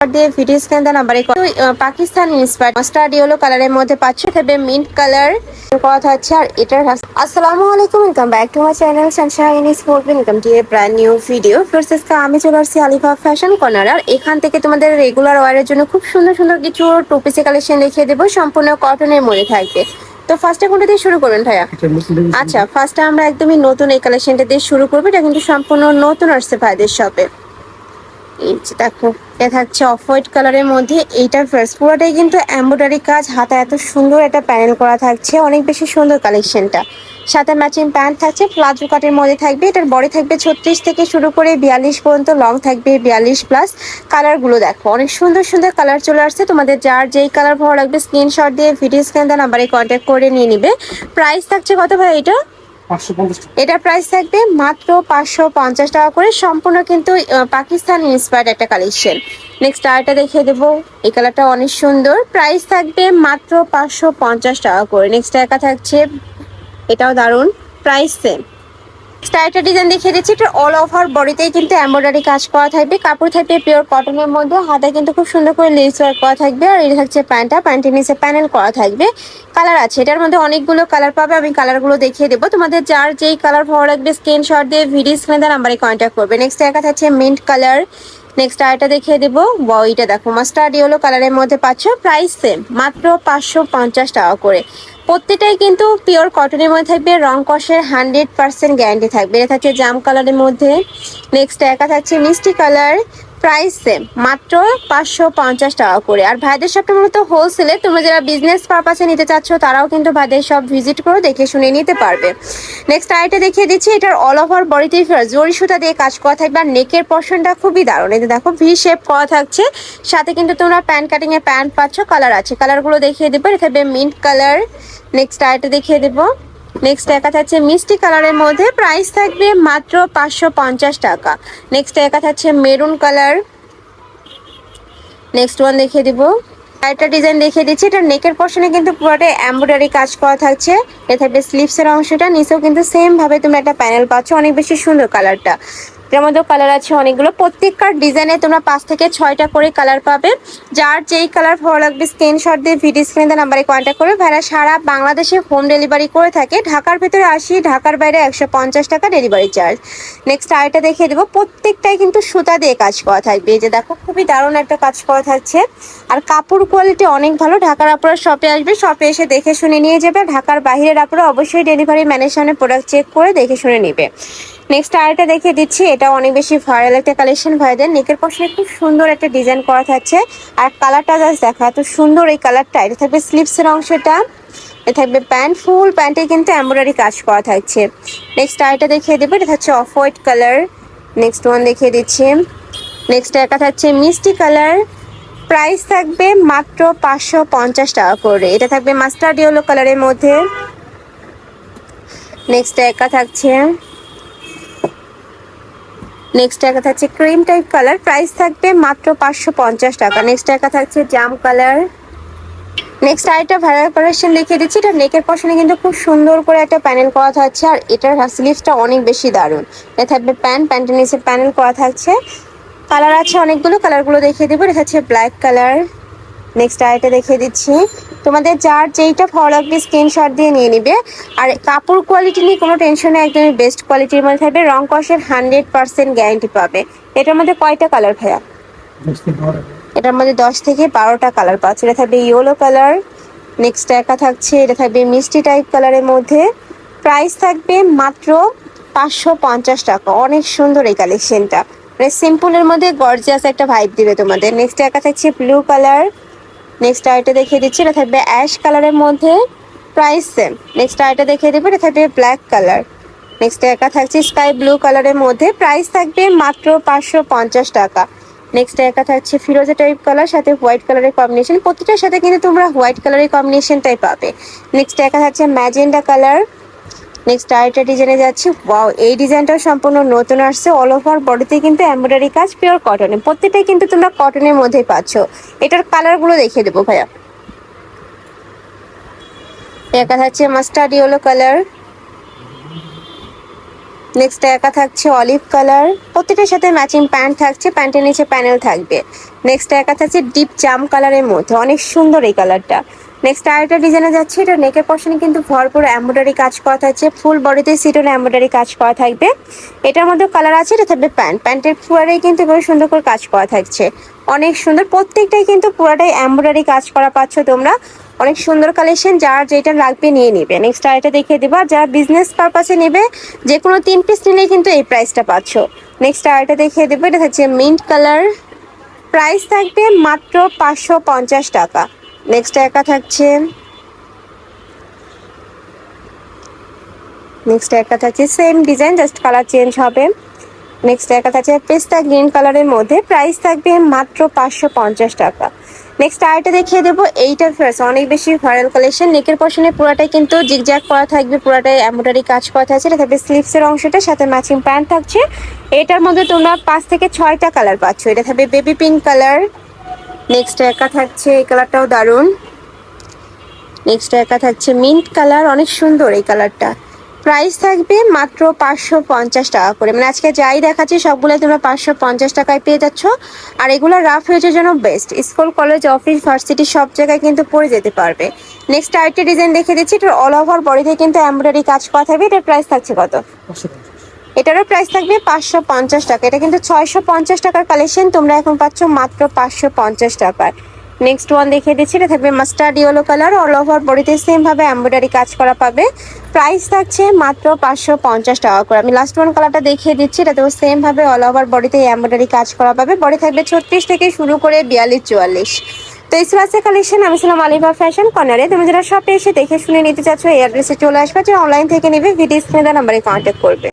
দিয়ে video scan নাম্বারে Pakistan mustard yellow কালারের মধ্যে পাচ্ছ মিন্ট কালার কথা হচ্ছে আর এটার আসসালামু আলাইকুম welcome back to my channel sunshine sport welcome to a brand new video আমি চলে আসছি আলিফা ফ্যাশন কর্নার আর এখান থেকে তোমাদের রেগুলার ওয়ারের জন্য খুব সুন্দর সুন্দর কিছু টু পিসে কালেকশন দেখিয়ে দেবো। সম্পূর্ণ কটনের মধ্যে থাকবে। তো ফার্স্টে কোনটা দিয়ে শুরু করবেন ভাইয়া? আচ্ছা ফার্স্টে আমরা একদমই নতুন এই কালেকশনটা দিয়ে শুরু করব। এটা কিন্তু সম্পূর্ণ নতুন আসছে ভাইদের শপে এই দেখো এটা থাকছে অফ হোয়াইট কালারের মধ্যে এইটার ফার্স্ট পুরোটাই কিন্তু এমব্রয়ডারি কাজ, হাতে এত সুন্দর একটা প্যানেল করা থাকছে, অনেক বেশি সুন্দর কালেকশনটা সাথে ম্যাচিং প্যান্ট থাকছে প্লাজো কাটের মধ্যে থাকবে, এটার বডি থাকবে ছত্রিশ থেকে শুরু করে বিয়াল্লিশ পর্যন্ত লং থাকবে বিয়াল্লিশ প্লাস কালারগুলো দেখো, অনেক সুন্দর সুন্দর কালার চলে আসছে। তোমাদের যার যেই কালার ভালো লাগবে স্ক্রিনশট দিয়ে ভিডিও স্ক্যান দেওয়া নাম্বারে কন্ট্যাক্ট করে নিয়ে নিবে। প্রাইস থাকছে কত ভাই এটা এটা প্রাইস থাকবে মাত্র পাঁচশো পঞ্চাশ টাকা করে, সম্পূর্ণ কিন্তু পাকিস্তান ইন্সপায়ার্ড একটা কালেকশন নেক্সট আরেকটা দেখিয়ে দেবো। এই কালারটা অনেক সুন্দর। প্রাইস থাকবে মাত্র পাঁচশো পঞ্চাশ টাকা করে। নেক্সট একা থাকছে, এটাও দারুণ। প্রাইস সেম স্টাইলটা ডিজাইন দেখিয়ে দিচ্ছি, এটা অল ওভার বডিতেই কিন্তু এমব্রয়ডারি কাজ করা থাকবে। কাপড় থাকবে পিওর কটনের মধ্যে হাতে কিন্তু খুব সুন্দর করে লেস ওয়ার্ক করা থাকবে আর এটা থাকছে প্যান্টটা প্যান্টের নিচে প্যানেল করা থাকবে। কালার আছে, এটার মধ্যে অনেকগুলো কালার পাবে, আমি কালারগুলো দেখিয়ে দেবো। তোমাদের যার যেই কালার ভালো লাগবে স্ক্রিনশট দিয়ে ভিডিও স্ক্রিনে নাম্বারে কন্ট্যাক্ট করবে। নেক্সট একা থাকছে মিন্ট কালার নেক্সট আরেকটা দেখিয়ে দেবো। বইটা দেখো মাস্টার্ড ইয়েলো কালারের মধ্যে পাচ্ছ প্রাইস সেম মাত্র পাঁচশো পঞ্চাশ টাকা করে। প্রত্যেকটাই কিন্তু পিওর কটনের মধ্যে থাকবে, রং কষের হান্ড্রেড পার্সেন্ট গ্যারান্টি থাকবে। এটা থাকছে জাম কালারের মধ্যে। নেক্সট একা থাকছে মিষ্টি কালার প্রাইস সেম মাত্র পাঁচশো পঞ্চাশ টাকা করে। আর ভাইদের শপটা মূলত হোলসেলে তোমরা যারা বিজনেস পারপাসে নিতে চাচ্ছ, তারাও কিন্তু ভাইদের সব ভিজিট করে দেখে শুনে নিতে পারবে। নেক্সট আইটা দেখিয়ে দিচ্ছি, এটার অল ওভার বডিতে জরি সুতা দিয়ে কাজ করা থাকবে আর নেকের পশনটা খুবই দারুণ। যে দেখো ভি শেপ করা থাকছে। সাথে কিন্তু তোমরা প্যান্ট কাটিং এর প্যান্ট পাচ্ছ কালার আছে। কালারগুলো দেখিয়ে দেবো, এটা থাকবে মিন্ট কালার নেক্সট আইটা দেখিয়ে দেবো। নেক্সট একা থাকছে মিষ্টি কালারের মধ্যে প্রাইস থাকবে মাত্র পাঁচশো পঞ্চাশ টাকা। নেক্সট একা থাকছে মেরুন কালার নেক্সট ওয়ান দেখিয়ে দিব। আরেকটা ডিজাইন দেখিয়ে দিচ্ছি, এটা নেকের পশনে কিন্তু পুরোটা এমব্রয়ডারি কাজ করা থাকছে। এ থাকবে স্লিভসের অংশটা, নিচেও কিন্তু সেমভাবে তুমি একটা প্যানেল পাচ্ছ, অনেক বেশি সুন্দর কালারটা এর মধ্যেও কালার আছে অনেকগুলো। প্রত্যেকটার ডিজাইনে তোমরা পাঁচ থেকে ছয়টা করে কালার পাবে। যার যেই কালার ভালো লাগবে স্ক্রিনশট দিয়ে ভিডিও স্ক্রিনে নাম্বারে কন্ট্যাক্ট করবে। ভাইরা সারা বাংলাদেশে হোম ডেলিভারি করে থাকে। ঢাকার ভেতরে আসি, ঢাকার বাইরে একশো পঞ্চাশ টাকা ডেলিভারি চার্জ নেক্সট আরেকটা দেখিয়ে দেবো। প্রত্যেকটাই কিন্তু সুতা দিয়ে কাজ করা থাকবে। যে দেখো, খুবই দারুণ একটা কাজ করা থাকছে। আর কাপড় কোয়ালিটি অনেক ভালো। ঢাকার আপনারা শপে আসবে শপে এসে দেখে শুনে নিয়ে যাবে। ঢাকার বাইরের আপনারা অবশ্যই ডেলিভারি ম্যানের সামনে প্রোডাক্ট চেক করে দেখে শুনে নেবে। নেক্সট আরেকটা দেখিয়ে দিচ্ছি, এটা অনেক বেশি ভাইরাল একটা কালেকশন ভাইদের। নেকের পশনে খুব সুন্দর একটা ডিজাইন করা থাকছে। আর কালারটা জাস্ট দেখো, এত সুন্দর এই কালারটা এটা থাকবে স্লিপসের অংশটা এটা থাকবে প্যান্ট ফুল প্যান্টে কিন্তু এমব্রয়ডারি কাজ করা থাকছে। নেক্সট আরেকটা দেখিয়ে দেবো, এটা হচ্ছে off white colour next one দেখিয়ে দিচ্ছি। নেক্সট একা থাকছে মিষ্টি কালার প্রাইস থাকবে মাত্র পাঁচশো পঞ্চাশ টাকা করে। এটা থাকবে মাস্টার্ড ইয়েলো কালারের মধ্যে। নেক্সট একা থাকছে। নেক্সট একা থাকছে ক্রিম টাইপ কালার প্রাইস থাকবে মাত্র পাঁচশো পঞ্চাশ টাকা। নেক্সট একা থাকছে জাম কালার নেক্সট আরেকটা ভাইরাল কালেকশন দেখিয়ে দিচ্ছি, এটা নেকের পশনে কিন্তু খুব সুন্দর করে একটা প্যানেল করা থাকছে, আর এটার স্লিভসটা অনেক বেশি দারুণ। এটা থাকবে প্যান্ট প্যান্টের নিচে প্যানেল করা থাকছে। কালার আছে অনেকগুলো কালারগুলো দেখিয়ে দেবো। এটা হচ্ছে ব্ল্যাক কালার নেক্সট আরেকটা দেখিয়ে দিচ্ছি। তোমাদের যার যেইটা ভালো লাগবে স্ক্রিনশট দিয়ে নিয়ে নিবে। আর কাপড় কোয়ালিটি নিয়ে কোনো টেনশন নেই, একদমই বেস্ট কোয়ালিটির মধ্যে থাকবে। রং কষের হান্ড্রেড পার্সেন্ট গ্যারান্টি পাবে। এটার মধ্যে কয়টা কালার ভাইয়া? এটার মধ্যে দশ থেকে বারোটা কালার পাচ্ছে এটা থাকবে ইয়েলো কালার নেক্সট একা থাকছে, এটা থাকবে মিষ্টি টাইপ কালারের মধ্যে। প্রাইস থাকবে মাত্র পাঁচশো পঞ্চাশ টাকা। অনেক সুন্দর এই কালেকশনটা মানে সিম্পলের মধ্যে গর্জিয়াস একটা ভাইব দিবে তোমাদের। নেক্সট একা থাকছে ব্লু কালার নেক্সট আইটা দেখিয়ে দিচ্ছি, এটা থাকবে অ্যাশ কালারের মধ্যে প্রাইস সেম নেক্সট আইটা দেখিয়ে দেবো, এটা থাকবে ব্ল্যাক কালার নেক্সট একা থাকছে স্কাই ব্লু কালারের মধ্যে প্রাইস থাকবে মাত্র পাঁচশো পঞ্চাশ টাকা। নেক্সট একা থাকছে ফিরোজা টাইপ কালার সাথে হোয়াইট কালারের কম্বিনেশন প্রতিটার সাথে কিন্তু তোমরা হোয়াইট কালারের কম্বিনেশনটাই পাবে। নেক্সট একা থাকছে ম্যাজেন্ডা কালার নেক্সট আরেকটা ডিজাইনে যাচ্ছি। ওয়াও এই ডিজাইনটা সম্পূর্ণ নতুন আসছে। অল ওভার বডিতে কিন্তু এমব্রয়ডারি কাজ পিওর কটনে প্রত্যেকটাই কিন্তু তোমরা কটনের মধ্যেই পাচ্ছ। এটার কালারগুলো দেখিয়ে দেবো ভাইয়া। একা থাকছে মাস্টার্ড ইয়েলো কালার নেক্সট একা থাকছে অলিভ কালার প্রত্যেকটার সাথে ম্যাচিং প্যান্ট থাকছে প্যান্টের নিচে প্যানেল থাকবে। নেক্সট একটা থাকছে ডিপ জাম কালারের মধ্যে। অনেক সুন্দর এই কালারটা নেক্সট আরেকটা ডিজাইনে যাচ্ছে, এটা নেকের পশনে কিন্তু ভরপুর এমব্রয়ডারি কাজ করা থাকছে ফুল বডিতে সিটন এমব্রয়ডারি কাজ করা থাকবে। এটার মধ্যে কালার আছে, এটা থাকবে প্যান্ট প্যান্টের পুরাটাই কিন্তু বেশ সুন্দর করে কাজ করা থাকছে। অনেক সুন্দর, প্রত্যেকটাই কিন্তু পুরাটাই এমব্রয়ডারি কাজ করা পাচ্ছ তোমরা। অনেক সুন্দর কালেকশন যার যেটা লাগবে নিয়ে নিবে। নেক্সট আরেকটা দেখিয়ে দেবো যারা বিজনেস পারপাসে নেবে যে কোনো তিন পিস নিলেই কিন্তু এই প্রাইসটা পাচ্ছ। নেক্সট আরেকটা দেখিয়ে দেবো, এটা হচ্ছে মিন্ট কালার প্রাইস থাকবে মাত্র পাঁচশো পঞ্চাশ টাকা। নেক্সট একা থাকছে নেক্সট একটা থাকছে same design just colour change হবে। নেক্সট একটা থাকছে, পেস্তা গ্রিন কালারের মধ্যে প্রাইস থাকবে মাত্র পাঁচশো পঞ্চাশ টাকা। নেক্সট আরেকটা দেখিয়ে দেবো, এইটা ফার্স্ট অনেক বেশি ভাইরাল কালেকশন নেকের পশনে পুরাটাই কিন্তু জিগজ্যাগ করা থাকবে, পুরাটাই এমব্রয়ডারি কাজ করা থাকছে, এটা থাকবে স্লিভসের অংশটা, সাথে ম্যাচিং প্যান্ট থাকছে। এটার মধ্যে তোমরা পাঁচ থেকে ছয়টা কালার পাচ্ছ, এটা থাকবে বেবি পিঙ্ক কালার নেক্সট একা থাকছে, এই কালারটাও দারুণ। নেক্সট একা থাকছে মিন্ট কালার অনেক সুন্দর এই কালারটা প্রাইস থাকবে মাত্র পাঁচশো পঞ্চাশ টাকা করে। মানে আজকে যাই দেখাচ্ছি সবগুলো তোমরা পাঁচশো পঞ্চাশ টাকায় পেয়ে যাচ্ছ। আর এগুলো রাফ হয়েছে জন্য best school college office varsity সব জায়গায় কিন্তু পরে যেতে পারবে। নেক্সট আরেকটা ডিজাইন দেখে দিচ্ছি, এটা অল ওভার বডিতে কিন্তু এমব্রয়ডারি কাজ করা থাকবে। এটার প্রাইস থাকছে কত? এটারও প্রাইস থাকবে পাঁচশো পঞ্চাশ টাকা। এটা কিন্তু ছয়শো পঞ্চাশ টাকার কালেকশন তোমরা এখন পাচ্ছ মাত্র পাঁচশো পঞ্চাশ টাকার। নেক্সট ওয়ান দেখিয়ে দিচ্ছি, এটা থাকবে mustard yellow colour all over বডিতে সেমভাবে ভাবে কাজ করা পাবে। প্রাইস থাকছে মাত্র পাঁচশো পঞ্চাশ টাকা করে। আমি লাস্ট ওয়ান কালারটা দেখিয়ে দিচ্ছি, এটাতেও সেম ভাবে অল ওভার বডিতে এমব্রয়ডারি কাজ করা পাবে। বডি থাকবে ছত্রিশ থেকে শুরু করে বিয়াল্লিশ, চুয়াল্লিশ। তো এই সুরাসে কালেকশন আমি ছিলাম আলিভা ফ্যাশন কর্নারে তুমি যারা শপে এসে দেখে শুনে নিতে চাচ্ছ, এই অ্যাড্রেসে চলে আসবে, যে অনলাইন থেকে নেবে ভিডিও স্ক্রিনে নাম্বারে কন্ট্যাক্ট করবে।